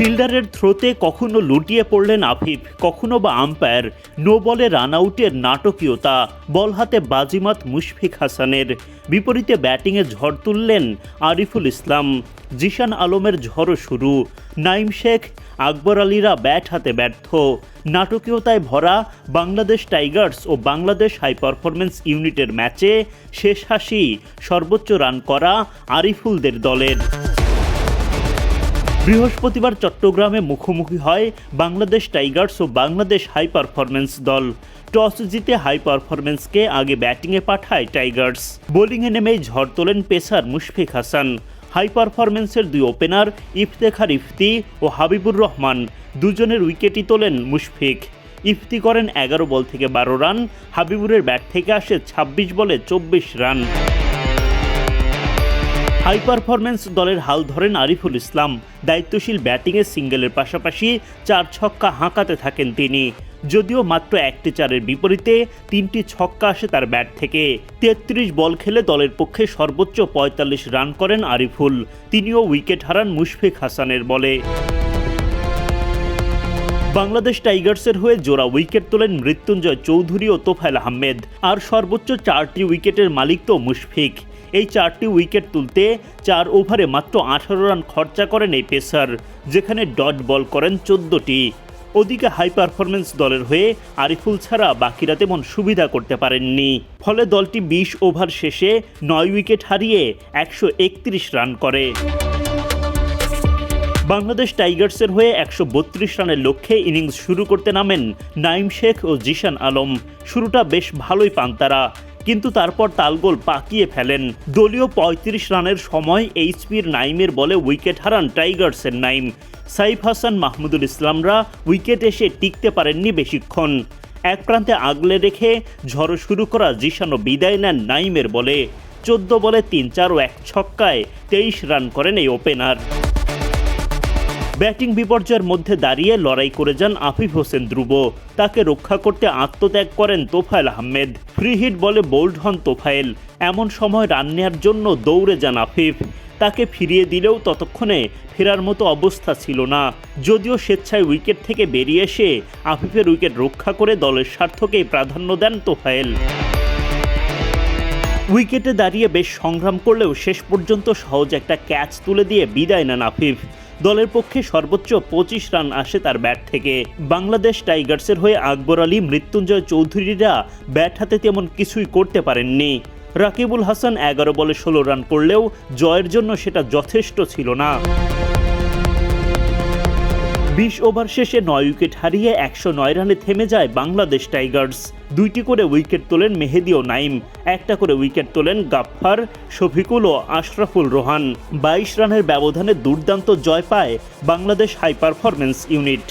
ফিল্ডারের থ্রোতে কখনো লুটিয়ে পড়লেন আফিফ, কখনো বা আম্পায়ার। নো বলে রান আউটের নাটকীয়তা বল হাতে বাজিমাত মুশফিক হাসানের। বিপরীতে ব্যাটিংয়ে ঝড় তুললেন আরিফুল ইসলাম। জিশান আলমের ঝড়ও শুরু। নাইম শেখ, আকবর আলীরা ব্যাট হাতে ব্যর্থ। নাটকীয়তায় ভরা বাংলাদেশ টাইগার্স ও বাংলাদেশ হাই পারফরমেন্স ইউনিটের ম্যাচে শেষ হাসি, সর্বোচ্চ রান করা আরিফুলদের দলের। বৃহস্পতিবার চট্টগ্রামে মুখোমুখি হয় বাংলাদেশ টাইগার্স ও বাংলাদেশ হাই পারফরমেন্স দল। টস জিতে হাই পারফরমেন্সকে আগে ব্যাটিংয়ে পাঠায় টাইগার্স। বোলিংয়ে নেমেই ঝড় তোলেন পেসার মুশফিক হাসান। হাই পারফরমেন্সের দুই ওপেনার ইফতেখার ইফতি ও হাবিবুর রহমান দুজনের উইকেটই তোলেন মুশফিক। ইফতি করেন এগারো বল থেকে বারো রান, হাবিবুরের ব্যাট থেকে আসে ২৬ বলে চব্বিশ রান। হাই পারফরম্যান্স দলের হাল ধরেন আরিফুল ইসলাম। দায়িত্বশীল ব্যাটিংয়ে সিঙ্গেলের পাশাপাশি চার ছক্কা হাঁকাতে থাকেন তিনি। যদিও মাত্র একটি চারের বিপরীতে তিনটি ছক্কা আসে তার ব্যাট থেকে। তেত্রিশ বল খেলে দলের পক্ষে সর্বোচ্চ পঁয়তাল্লিশ রান করেন আরিফুল। তিনিও উইকেট হারান মুশফিক হাসানের বলে। বাংলাদেশ টাইগার্সের হয়ে জোড়া উইকেট তোলেন মৃত্যুঞ্জয় চৌধুরী ও তোফায়েল আহমেদ। আর সর্বোচ্চ চারটি উইকেটের মালিক তো মুশফিক। এই চারটি উইকেট তুলতে চার ওভারে মাত্র আঠারো রান খরচা করেন এই পেসার, যেখানে ডট বল করেন চোদ্দটি। ওদিকে হাই পারফরমেন্স দলের হয়ে আরিফুল ছাড়া বাকিরা তেমন সুবিধা করতে পারেননি। ফলে দলটি বিশ ওভার শেষে নয় উইকেট হারিয়ে একশো একত্রিশ রান করে। বাংলাদেশ টাইগার্সের হয়ে একশো বত্রিশ রানের লক্ষ্যে ইনিংস শুরু করতে নামেন নাইম শেখ ও জিশান আলম। শুরুটা বেশ ভালোই পান তারা, কিন্তু তারপর তালগোল পাকিয়ে ফেলেন। দলীয় ৩৫ রানের সময় এইচপির নাইমের বলে উইকেট হারান টাইগার্সের নাইম। সাইফ হাসান, মাহমুদুল ইসলামরা উইকেট এসে টিকতে পারেননি বেশিক্ষণ। এক প্রান্তে আগলে রেখে ঝড়ো শুরু করা জিশানও বিদায় নেন নাইমের বলে। চোদ্দ বলে তিন চার ও এক ছক্কায় তেইশ রান করেন এই ওপেনার। ব্যাটিং বিপর্যয়ের মধ্যে দাঁড়িয়ে লড়াই করে যান আফিফ হোসেন ধ্রুব। তাকে রক্ষা করতে আত্মত্যাগ করেন তোফায়েল আহমেদ। ফ্রি হিট বলে বোল্ড হন তোফায়েল। এমন সময় রান নেওয়ার জন্য দৌড়ে যান আফিফ। তাকে ফিরিয়ে দিলেও ততক্ষণে ফেরার মতো অবস্থা ছিল না। যদিও স্বেচ্ছায় উইকেট থেকে বেরিয়ে এসে আফিফের উইকেট রক্ষা করে দলের স্বার্থকেই প্রাধান্য দেন তোফায়েল। উইকেটে দাঁড়িয়ে বেশ সংগ্রাম করলেও শেষ পর্যন্ত সহজ একটা ক্যাচ তুলে দিয়ে বিদায় নেন আফিফ। দলের পক্ষে সর্বোচ্চ পঁচিশ রান আসে তার ব্যাট থেকে। বাংলাদেশ টাইগার্সের হয়ে আকবর আলী, মৃত্যুঞ্জয় চৌধুরীরা ব্যাট হাতে তেমন কিছুই করতে পারেননি। রাকিবুল হাসান এগারো বলে ষোলো রান করলেও জয়ের জন্য সেটা যথেষ্ট ছিল না। বিশ ওভার শেষে নয় উইকেট হারিয়ে একশো নয় রানে থেমে যায় বাংলাদেশ টাইগার্স। দুইটি করে উইকেট তোলেন মেহেদি ও নাইম। একটা করে উইকেট তোলেন গাফফার, শফিকুল ও আশরাফুল রোহান। বাইশ রানের ব্যবধানে দুর্দান্ত জয় পায় বাংলাদেশ হাই পারফরমেন্স ইউনিট।